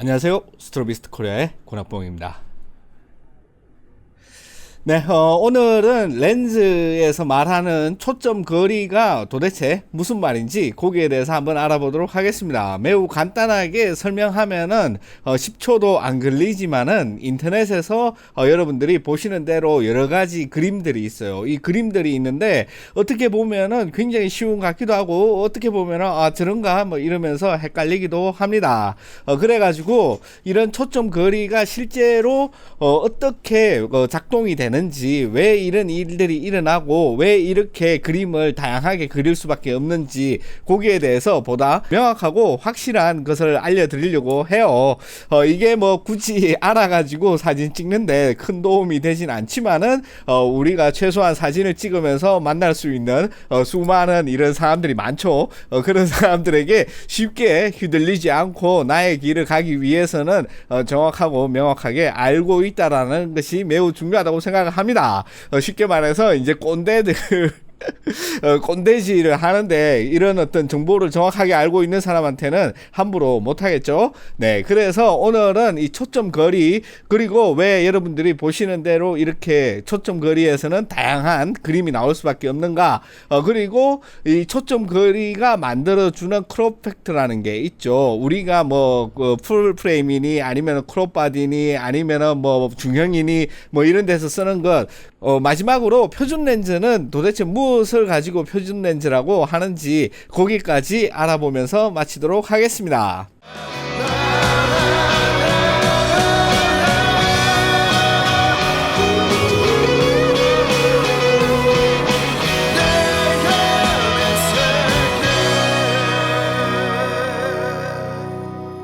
안녕하세요. 스트로비스트 코리아의 권학봉입니다. 네, 어, 오늘은 렌즈에서 말하는 초점 거리가 도대체 무슨 말인지 거기에 대해서 한번 알아보도록 하겠습니다. 매우 간단하게 설명하면은 어, 10초도 안 걸리지만은 인터넷에서 어, 여러분들이 보시는 대로 여러 가지 그림들이 있어요. 이 그림들이 있는데 어떻게 보면은 굉장히 쉬운 것 같기도 하고 어떻게 보면은 아 저런가 뭐 이러면서 헷갈리기도 합니다. 어, 그래가지고 이런 초점 거리가 실제로 어, 어떻게 어, 작동이 되는 지 왜 이런 일들이 일어나고 왜 이렇게 그림을 다양하게 그릴 수밖에 없는지 거기에 대해서 보다 명확하고 확실한 것을 알려드리려고 해요. 어, 이게 뭐 굳이 알아가지고 사진 찍는데 큰 도움이 되진 않지만은 어, 우리가 최소한 사진을 찍으면서 만날 수 있는 어, 수많은 이런 사람들이 많죠. 어, 그런 사람들에게 쉽게 휘둘리지 않고 나의 길을 가기 위해서는 어, 정확하고 명확하게 알고 있다라는 것이 매우 중요하다고 생각합니다. 어, 쉽게 말해서 이제 꼰대들 어, 꼰대질을 하는데 이런 어떤 정보를 정확하게 알고 있는 사람한테는 함부로 못하겠죠. 네, 그래서 오늘은 이 초점 거리 그리고 왜 여러분들이 보시는 대로 이렇게 초점 거리에서는 다양한 그림이 나올 수밖에 없는가. 어, 그리고 이 초점 거리가 만들어주는 크롭 팩트라는 게 있죠. 우리가 뭐풀 프레임이니 아니면 크롭 바디니 아니면은 뭐 중형이니 뭐 이런 데서 쓰는 것 어, 마지막으로 표준 렌즈는 도대체 무엇을 가지고 표준 렌즈라고 하는지 거기까지 알아보면서 마치도록 하겠습니다.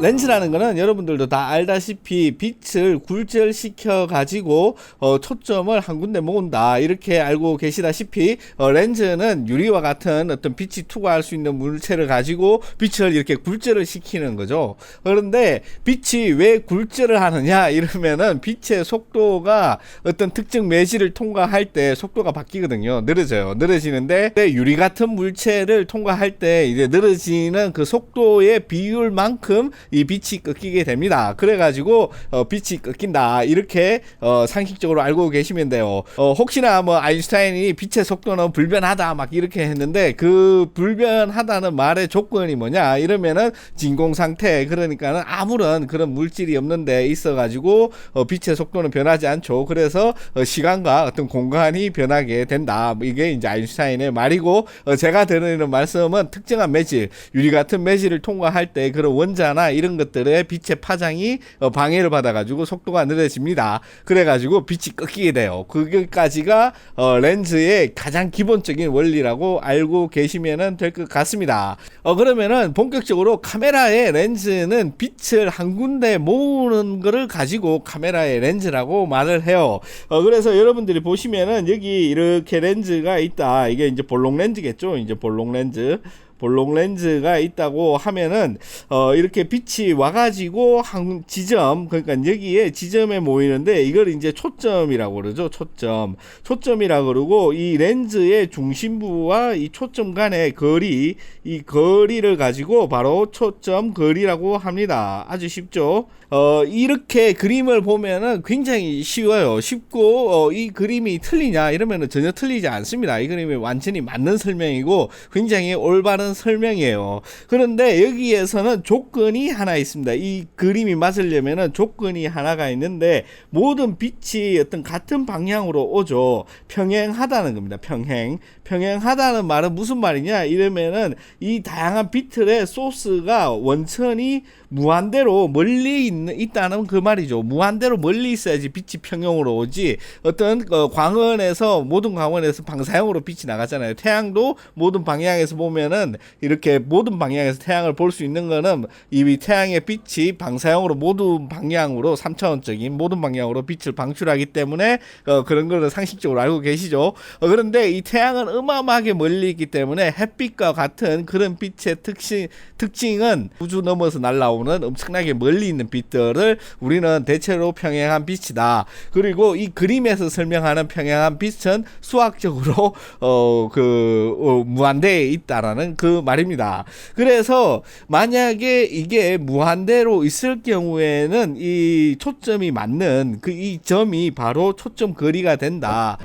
렌즈라는 거는 여러분들도 다 알다시피 빛을 굴절시켜 가지고 어, 초점을 한 군데 모은다 이렇게 알고 계시다시피 어, 렌즈는 유리와 같은 어떤 빛이 투과할 수 있는 물체를 가지고 빛을 이렇게 굴절을 시키는 거죠. 그런데 빛이 왜 굴절을 하느냐 이러면은 빛의 속도가 어떤 특정 매질을 통과할 때 속도가 바뀌거든요. 느려져요. 느려지는데 유리 같은 물체를 통과할 때 이제 느려지는 그 속도의 비율만큼 이 빛이 꺾이게 됩니다. 그래가지고 어, 빛이 꺾인다 이렇게 어, 상식적으로 알고 계시면 돼요. 어, 혹시나 뭐 아인슈타인이 빛의 속도는 불변하다 막 이렇게 했는데 그 불변하다는 말의 조건이 뭐냐 이러면은 진공 상태 그러니까는 아무런 그런 물질이 없는데 있어가지고 어, 빛의 속도는 변하지 않죠. 그래서 어, 시간과 어떤 공간이 변하게 된다. 뭐 이게 이제 아인슈타인의 말이고 어, 제가 드리는 말씀은 특정한 매질 유리 같은 매질을 통과할 때 그런 원자나 이런 것들의 빛의 파장이 어, 방해를 받아가지고 속도가 느려집니다. 그래가지고 빛이 꺾이게 돼요. 그게까지가 어, 렌즈의 가장 기본적인 원리라고 알고 계시면 될 것 같습니다. 어, 그러면은 본격적으로 카메라의 렌즈는 빛을 한 군데 모으는 거를 가지고 카메라의 렌즈라고 말을 해요. 어, 그래서 여러분들이 보시면은 여기 이렇게 렌즈가 있다. 이게 이제 볼록 렌즈겠죠. 이제 볼록 렌즈. 볼록 렌즈가 있다고 하면은 어 이렇게 빛이 와가지고 한 지점 그러니까 여기에 지점에 모이는데 이걸 이제 초점이라고 그러죠 초점. 초점이라 그러고 이 렌즈의 중심부와 이 초점 간의 거리 이 거리를 가지고 바로 초점 거리라고 합니다. 아주 쉽죠? 어 이렇게 그림을 보면은 굉장히 쉬워요. 쉽고 어, 이 그림이 틀리냐 이러면은 전혀 틀리지 않습니다. 이 그림이 완전히 맞는 설명이고 굉장히 올바른 설명이에요. 그런데 여기에서는 조건이 하나 있습니다. 이 그림이 맞으려면은 조건이 하나가 있는데 모든 빛이 어떤 같은 방향으로 오죠. 평행하다는 겁니다. 평행. 평행하다는 말은 무슨 말이냐? 이러면은 이 다양한 빛들의 소스가 원천이 무한대로 멀리 있는 있다는 그 말이죠. 무한대로 멀리 있어야지 빛이 평형으로 오지. 어떤 어, 광원에서 모든 광원에서 방사형으로 빛이 나가잖아요. 태양도 모든 방향에서 보면은 이렇게 모든 방향에서 태양을 볼 수 있는 거는 이 태양의 빛이 방사형으로 모든 방향으로 3차원적인 모든 방향으로 빛을 방출하기 때문에 어, 그런 거를 상식적으로 알고 계시죠. 어, 그런데 이 태양은 어마어마하게 멀리 있기 때문에 햇빛과 같은 그런 빛의 특징 특징은 우주 넘어서 날라오는 엄청나게 멀리 있는 빛들을 우리는 대체로 평행한 빛이다. 그리고 이 그림에서 설명하는 평행한 빛은 수학적으로 어 그 어, 무한대에 있다라는 그그 말입니다. 그래서 만약에 이게 무한대로 있을 경우에는 이 초점이 맞는 그 이 점이 바로 초점 거리가 된다.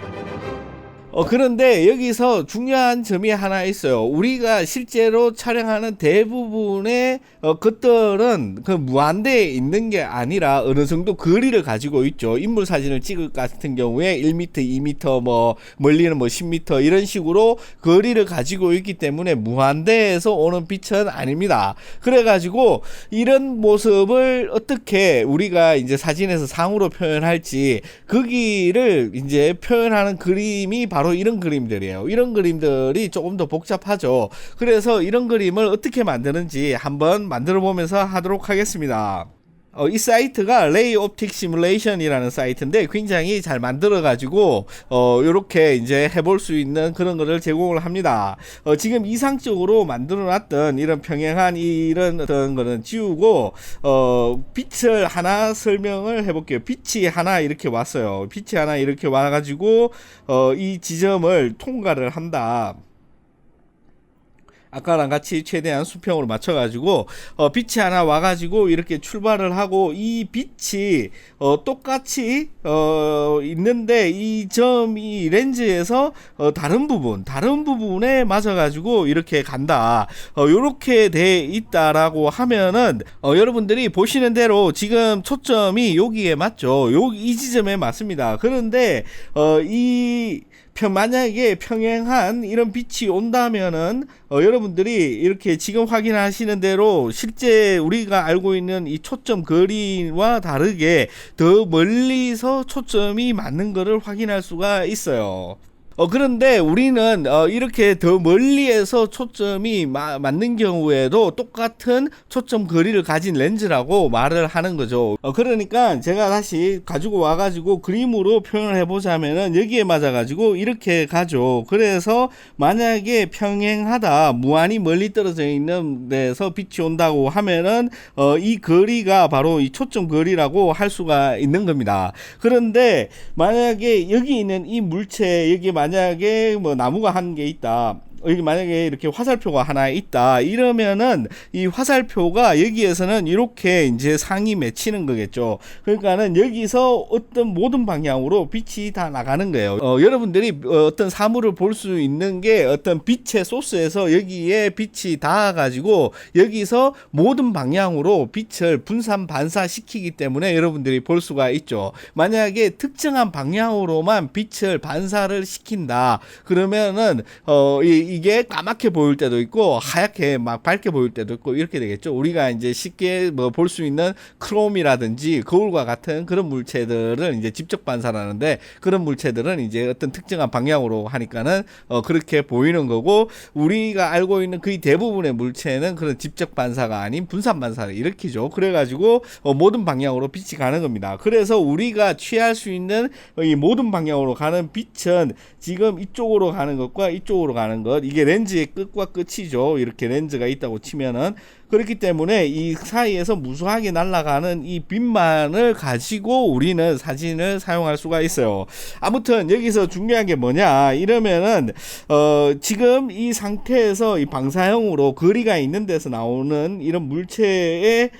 어, 그런데 여기서 중요한 점이 하나 있어요. 우리가 실제로 촬영하는 대부분의 어, 것들은 그 무한대에 있는 게 아니라 어느 정도 거리를 가지고 있죠. 인물 사진을 찍을 것 같은 경우에 1m, 2m, 뭐, 멀리는 뭐 10m 이런 식으로 거리를 가지고 있기 때문에 무한대에서 오는 빛은 아닙니다. 그래가지고 이런 모습을 어떻게 우리가 이제 사진에서 상으로 표현할지 거기를 이제 표현하는 그림이 바로 이런 그림들이에요. 이런 그림들이 조금 더 복잡하죠. 그래서 이런 그림을 어떻게 만드는지 한번 만들어 보면서 하도록 하겠습니다. 어, 이 사이트가 레이 옵틱 시뮬레이션이라는 사이트인데 굉장히 잘 만들어 가지고 어 요렇게 이제 해볼 수 있는 그런 거를 제공을 합니다. 어 지금 이상적으로 만들어 놨던 이런 평행한 이런 어떤 거는 지우고 어 빛을 하나 설명을 해 볼게요. 빛이 하나 이렇게 왔어요. 빛이 하나 이렇게 와 가지고 어 이 지점을 통과를 한다. 아까랑 같이 최대한 수평으로 맞춰가지고 어, 빛이 하나 와가지고 이렇게 출발을 하고 이 빛이 어, 똑같이 어, 있는데 이 점이 렌즈에서 어, 다른 부분 다른 부분에 맞아가지고 이렇게 간다. 어, 이렇게 돼 있다라고 하면은 어, 여러분들이 보시는 대로 지금 초점이 여기에 맞죠. 여기 이 지점에 맞습니다. 그런데 어, 이 평, 만약에 평행한 이런 빛이 온다면은 어, 여러분들이 이렇게 지금 확인하시는 대로 실제 우리가 알고 있는 이 초점 거리와 다르게 더 멀리서 초점이 맞는 것을 확인할 수가 있어요. 어, 그런데 우리는 어, 이렇게 더 멀리에서 초점이 마, 맞는 경우에도 똑같은 초점 거리를 가진 렌즈라고 말을 하는 거죠. 어, 그러니까 제가 다시 가지고 와 가지고 그림으로 표현을 해 보자면은 여기에 맞아 가지고 이렇게 가죠. 그래서 만약에 평행하다, 무한히 멀리 떨어져 있는 데서 빛이 온다고 하면은 어, 이 거리가 바로 이 초점 거리라고 할 수가 있는 겁니다. 그런데 만약에 여기 있는 이 물체, 여기 만약에 뭐 나무가 한 개 있다. 만약에 이렇게 화살표가 하나 있다 이러면은 이 화살표가 여기에서는 이렇게 이제 상이 맺히는 거겠죠. 그러니까는 여기서 어떤 모든 방향으로 빛이 다 나가는 거예요. 어, 여러분들이 어떤 사물을 볼 수 있는 게 어떤 빛의 소스에서 여기에 빛이 닿아 가지고 여기서 모든 방향으로 빛을 분산 반사시키기 때문에 여러분들이 볼 수가 있죠. 만약에 특정한 방향으로만 빛을 반사를 시킨다. 그러면은 어, 이, 이게 까맣게 보일 때도 있고 하얗게 막 밝게 보일 때도 있고 이렇게 되겠죠. 우리가 이제 쉽게 뭐 볼 수 있는 크롬이라든지 거울과 같은 그런 물체들을 이제 직접 반사하는데 그런 물체들은 이제 어떤 특정한 방향으로 하니까는 어 그렇게 보이는 거고 우리가 알고 있는 거의 대부분의 물체는 그런 직접 반사가 아닌 분산 반사를 일으키죠. 그래가지고 어 모든 방향으로 빛이 가는 겁니다. 그래서 우리가 취할 수 있는 이 모든 방향으로 가는 빛은 지금 이쪽으로 가는 것과 이쪽으로 가는 것 이게 렌즈의 끝과 끝이죠. 이렇게 렌즈가 있다고 치면은 그렇기 때문에 이 사이에서 무수하게 날아가는 이 빛만을 가지고 우리는 사진을 사용할 수가 있어요. 아무튼 여기서 중요한 게 뭐냐 이러면은 어 지금 이 상태에서 이 방사형으로 거리가 있는 데서 나오는 이런 물체의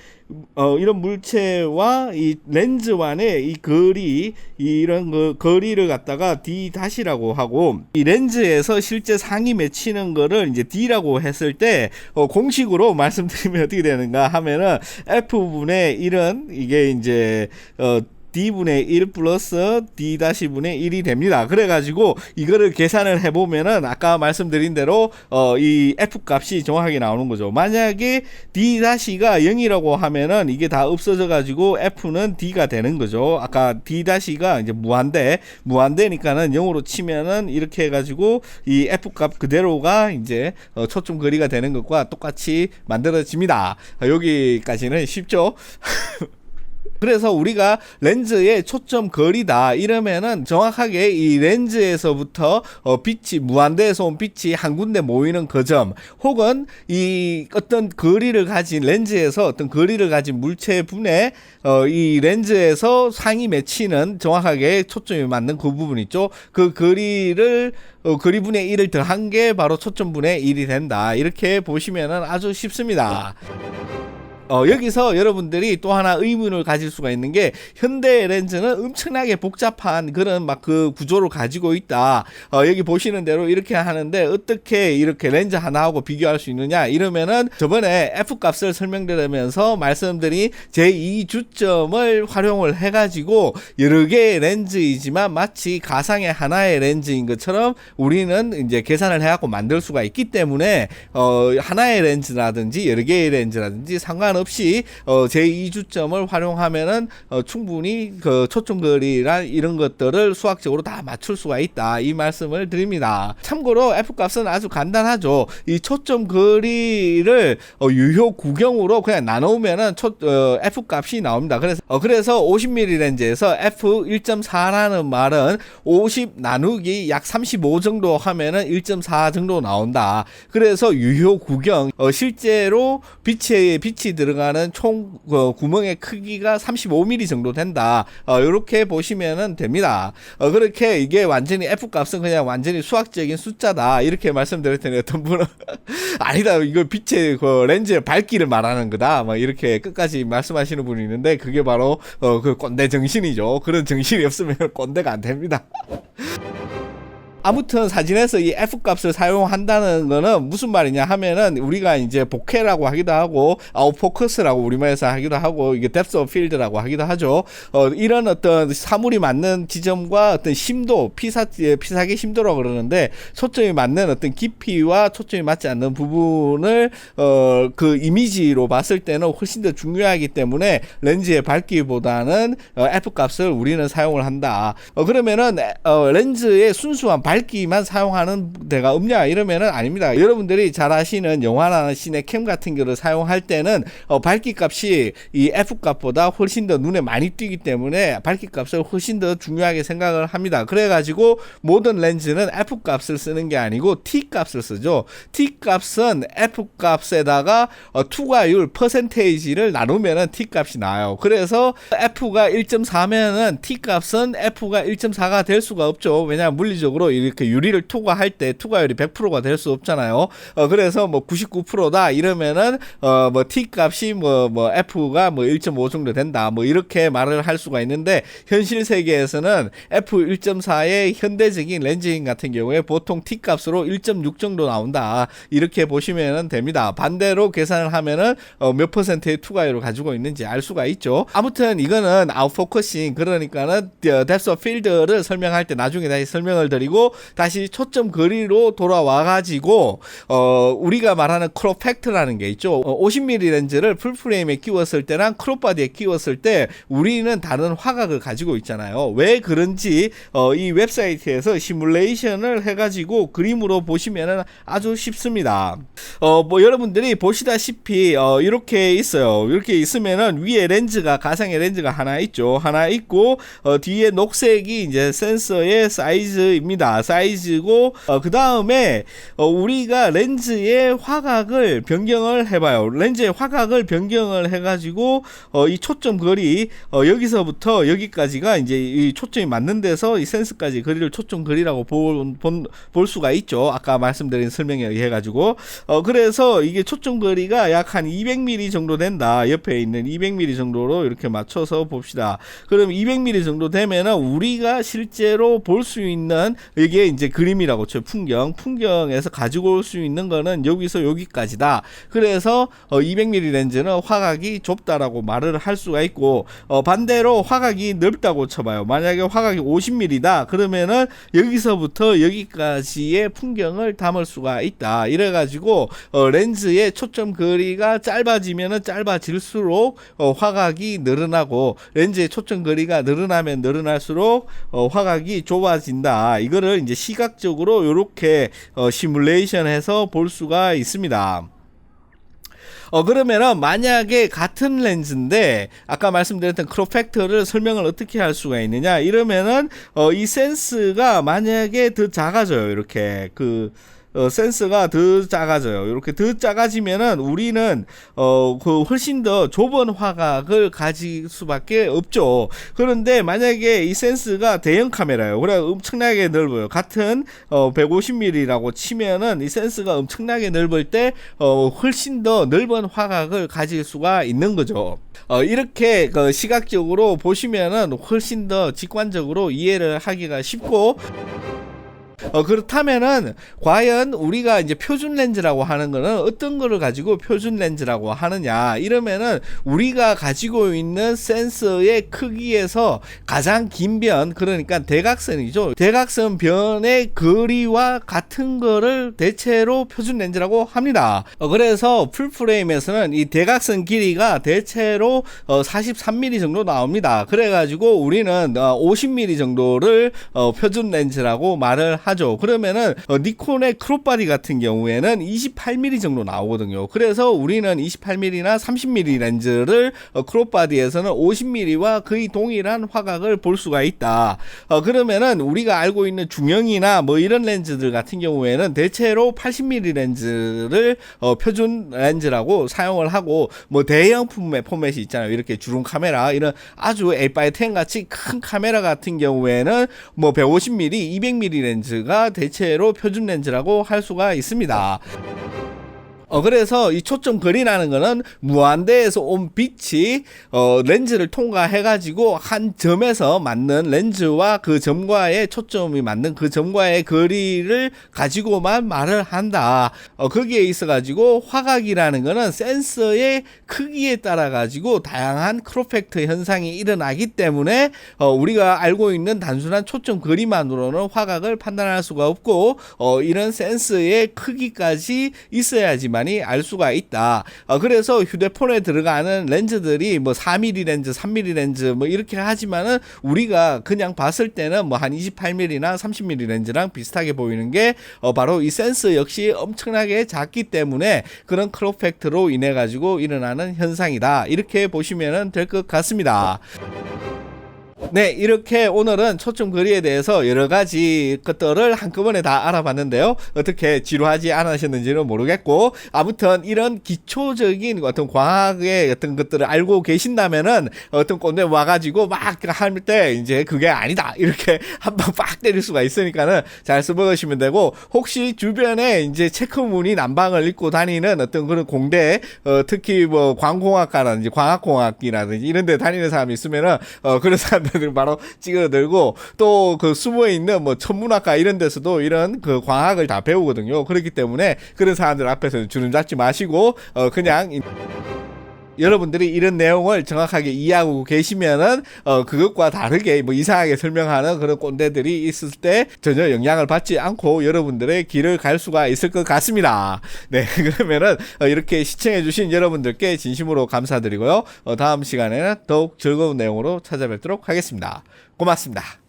어, 이런 물체와 이 렌즈와의 이 거리 이런 그 거리를 갖다가 d 다시라고 하고 이 렌즈에서 실제 상이 맺히는 거를 이제 d라고 했을 때 어, 공식으로 말씀드리면 어떻게 되는가 하면은 f 분의 1은 이게 이제 어 d분의 1 플러스 d-분의 1이 됩니다. 그래가지고 이거를 계산을 해보면은 아까 말씀드린 대로 어, 이 f 값이 정확하게 나오는 거죠. 만약에 d-가 0이라고 하면은 이게 다 없어져가지고 f는 d가 되는 거죠. 아까 d-가 이제 무한대, 무한대니까는 0으로 치면은 이렇게 해가지고 이 f 값 그대로가 이제 어, 초점 거리가 되는 것과 똑같이 만들어집니다. 여기까지는 쉽죠? 그래서 우리가 렌즈의 초점 거리다 이러면은 정확하게 이 렌즈에서부터 어 빛이 무한대에서 온 빛이 한 군데 모이는 그 점 혹은 이 어떤 거리를 가진 렌즈에서 어떤 거리를 가진 물체 분에 어이 렌즈에서 상이 맺히는 정확하게 초점이 맞는 그 부분 있죠. 그 거리를 어, 거리분의 1을 더한 게 바로 초점분의 1이 된다. 이렇게 보시면은 아주 쉽습니다. 어, 여기서 여러분들이 또 하나 의문을 가질 수가 있는 게 현대 렌즈는 엄청나게 복잡한 그런 막 그 구조를 가지고 있다. 어, 여기 보시는 대로 이렇게 하는데 어떻게 이렇게 렌즈 하나하고 비교할 수 있느냐 이러면은 저번에 F 값을 설명드리면서 말씀드린 제2 주점을 활용을 해가지고 여러 개의 렌즈이지만 마치 가상의 하나의 렌즈인 것처럼 우리는 이제 계산을 해갖고 만들 수가 있기 때문에 어, 하나의 렌즈라든지 여러 개의 렌즈라든지 상관 없이 어, 제2주점을 활용하면은 어, 충분히 그 초점거리란 이런 것들을 수학적으로 다 맞출 수가 있다 이 말씀을 드립니다. 참고로 f 값은 아주 간단하죠. 이 초점거리를 어, 유효 구경으로 그냥 나누면은 초, 어, f 값이 나옵니다. 그래서 어, 그래서 50mm 렌즈에서 f 1.4라는 말은 50 나누기 약 35 정도 하면은 1.4 정도 나온다. 그래서 유효 구경 어, 실제로 빛에 빛이 들 어가는 총 어, 구멍의 크기가 35mm 정도 된다. 어, 이렇게 보시면은 됩니다. 어, 그렇게 이게 완전히 f 값은 그냥 완전히 수학적인 숫자다. 이렇게 말씀드렸더니 어떤 분은 아니다. 이거 빛의 그 렌즈의 밝기를 말하는 거다. 막 이렇게 끝까지 말씀하시는 분이 있는데 그게 바로 어, 그 꼰대 정신이죠. 그런 정신이 없으면 꼰대가 안 됩니다. 아무튼 사진에서 이 f 값을 사용한다는 거는 무슨 말이냐 하면은 우리가 이제 복회라고 하기도 하고 아웃포커스라고 우리말에서 하기도 하고 이게 depth of field라고 하기도 하죠. 어, 이런 어떤 사물이 맞는 지점과 어떤 심도 피사 피사계 심도라고 그러는데 초점이 맞는 어떤 깊이와 초점이 맞지 않는 부분을 어, 그 이미지로 봤을 때는 훨씬 더 중요하기 때문에 렌즈의 밝기보다는 어, f 값을 우리는 사용을 한다. 어, 그러면은 어, 렌즈의 순수한 밝 밝기만 사용하는 데가 없냐 이러면은 아닙니다. 여러분들이 잘 아시는 영화나 시네캠 같은 거를 사용할 때는 어, 밝기 값이 이 F 값보다 훨씬 더 눈에 많이 띄기 때문에 밝기 값을 훨씬 더 중요하게 생각을 합니다. 그래가지고 모든 렌즈는 F 값을 쓰는 게 아니고 T 값을 쓰죠. T 값은 F 값에다가 어, 투과율 퍼센테이지를 나누면은 T 값이 나요. 그래서 F가 1.4면은 T 값은 F가 1.4가 될 수가 없죠. 왜냐 물리적으로 이렇게 유리를 투과할 때 투과율이 100%가 될 수 없잖아요. 어, 그래서 뭐 99%다 이러면은 어, 뭐 T 값이 뭐, 뭐 F가 뭐 1.5 정도 된다. 뭐 이렇게 말을 할 수가 있는데 현실 세계에서는 F 1.4의 현대적인 렌즈인 같은 경우에 보통 T 값으로 1.6 정도 나온다. 이렇게 보시면 됩니다. 반대로 계산을 하면은 어, 몇 퍼센트의 투과율을 가지고 있는지 알 수가 있죠. 아무튼 이거는 아웃포커싱 그러니까는 depth of field를 설명할 때 나중에 다시 설명을 드리고 다시 초점 거리로 돌아와 가지고 어 우리가 말하는 크롭 팩트라는 게 있죠. 어, 50mm 렌즈를 풀프레임에 끼웠을 때랑 크롭 바디에 끼웠을 때 우리는 다른 화각을 가지고 있잖아요. 왜 그런지 어, 이 웹사이트에서 시뮬레이션을 해가지고 그림으로 보시면은 아주 쉽습니다. 어 뭐 여러분들이 보시다시피 어, 이렇게 있어요. 이렇게 있으면은 위에 렌즈가 가상의 렌즈가 하나 있죠. 하나 있고 어, 뒤에 녹색이 이제 센서의 사이즈입니다. 사이즈고 어, 그 다음에 어, 우리가 렌즈의 화각을 변경을 해봐요. 렌즈의 화각을 변경을 해가지고 어, 이 초점 거리 어, 여기서부터 여기까지가 이제 이 초점이 맞는 데서 이 센스까지 거리를 초점 거리라고 볼, 본, 볼 수가 있죠. 아까 말씀드린 설명에 의해 가지고 어, 그래서 이게 초점 거리가 약 한 200mm 정도 된다. 옆에 있는 200mm 정도로 이렇게 맞춰서 봅시다. 그럼 200mm 정도 되면은 우리가 실제로 볼 수 있는 이게 이제 그림이라고 쳐 풍경. 풍경에서 가지고 올 수 있는 거는 여기서 여기까지다. 그래서 어, 200mm 렌즈는 화각이 좁다라고 말을 할 수가 있고 어, 반대로 화각이 넓다고 쳐봐요. 만약에 화각이 50mm다. 그러면은 여기서부터 여기까지의 풍경을 담을 수가 있다. 이래 가지고 어, 렌즈의 초점 거리가 짧아지면은 짧아질수록 어, 화각이 늘어나고 렌즈의 초점 거리가 늘어나면 늘어날수록 어, 화각이 좁아진다. 이거를 이제 시각적으로 이렇게 어, 시뮬레이션해서 볼 수가 있습니다. 어 그러면은 만약에 같은 렌즈인데 아까 말씀드렸던 크롭 팩터를 설명을 어떻게 할 수가 있느냐 이러면은 어 이 센스가 만약에 더 작아져요 이렇게 그 어, 센스가 더 작아져요. 이렇게 더 작아지면은 우리는 어, 그 훨씬 더 좁은 화각을 가질 수밖에 없죠. 그런데 만약에 이 센스가 대형 카메라예요. 그래 엄청나게 넓어요. 같은 어, 150mm라고 치면은 이 센스가 엄청나게 넓을 때 어, 훨씬 더 넓은 화각을 가질 수가 있는 거죠. 어, 이렇게 그 시각적으로 보시면은 훨씬 더 직관적으로 이해를 하기가 쉽고 어, 그렇다면은, 과연 우리가 이제 표준 렌즈라고 하는 거는 어떤 거를 가지고 표준 렌즈라고 하느냐. 이러면은, 우리가 가지고 있는 센서의 크기에서 가장 긴 변, 그러니까 대각선이죠. 대각선 변의 거리와 같은 거를 대체로 표준 렌즈라고 합니다. 어, 그래서 풀프레임에서는 이 대각선 길이가 대체로 어, 43mm 정도 나옵니다. 그래가지고 우리는 어, 50mm 정도를 어, 표준 렌즈라고 말을 하죠. 그러면은 어, 니콘의 크롭바디 같은 경우에는 28mm 정도 나오거든요. 그래서 우리는 28mm나 30mm 렌즈를 어, 크롭바디에서는 50mm와 거의 동일한 화각을 볼 수가 있다. 어, 그러면은 우리가 알고 있는 중형이나 뭐 이런 렌즈들 같은 경우에는 대체로 80mm 렌즈를 어, 표준 렌즈라고 사용을 하고 뭐 대형 품의 포맷이 있잖아요. 이렇게 주름 카메라 이런 아주 A510 같이 큰 카메라 같은 경우에는 뭐 150mm, 200mm 렌즈 가 대체로 표준 렌즈라고 할 수가 있습니다. 어 그래서 이 초점 거리라는 거는 무한대에서 온 빛이 어 렌즈를 통과해 가지고 한 점에서 맞는 렌즈와 그 점과의 초점이 맞는 그 점과의 거리를 가지고만 말을 한다. 어 거기에 있어 가지고 화각이라는 거는 센서의 크기에 따라 가지고 다양한 크로팩트 현상이 일어나기 때문에 어 우리가 알고 있는 단순한 초점 거리만으로는 화각을 판단할 수가 없고 어 이런 센서의 크기까지 있어야지만 많이 알 수가 있다. 어, 그래서 휴대폰에 들어가는 렌즈들이 뭐 4mm 렌즈, 3mm 렌즈 뭐 이렇게 하지만은 우리가 그냥 봤을 때는 뭐 한 28mm나 30mm 렌즈랑 비슷하게 보이는 게 어, 바로 이 센서 역시 엄청나게 작기 때문에 그런 크롭 팩트로 인해 가지고 일어나는 현상이다. 이렇게 보시면 될 것 같습니다. 네, 이렇게 오늘은 초점 거리에 대해서 여러 가지 것들을 한꺼번에 다 알아봤는데요. 어떻게 지루하지 않으셨는지는 모르겠고, 아무튼 이런 기초적인 어떤 과학의 어떤 것들을 알고 계신다면은 어떤 꼰대 와가지고 막 할 때 이제 그게 아니다. 이렇게 한 방 빡 때릴 수가 있으니까는 잘 써먹으시면 되고, 혹시 주변에 이제 체크무늬 난방을 입고 다니는 어떤 그런 공대, 어, 특히 뭐 광공학과라든지 광학공학이라든지 이런 데 다니는 사람이 있으면은, 어, 그런 사람 사람들 바로 찌그러들고 또그 숨어 있는 뭐 천문학과 이런 데서도 이런 그 과학을 다 배우거든요. 그렇기 때문에 그런 사람들 앞에서 주름 잡지 마시고 어 그냥 여러분들이 이런 내용을 정확하게 이해하고 계시면은 어 그것과 다르게 뭐 이상하게 설명하는 그런 꼰대들이 있을 때 전혀 영향을 받지 않고 여러분들의 길을 갈 수가 있을 것 같습니다. 네 그러면은 어 이렇게 시청해주신 여러분들께 진심으로 감사드리고요. 어 다음 시간에는 더욱 즐거운 내용으로 찾아뵙도록 하겠습니다. 고맙습니다.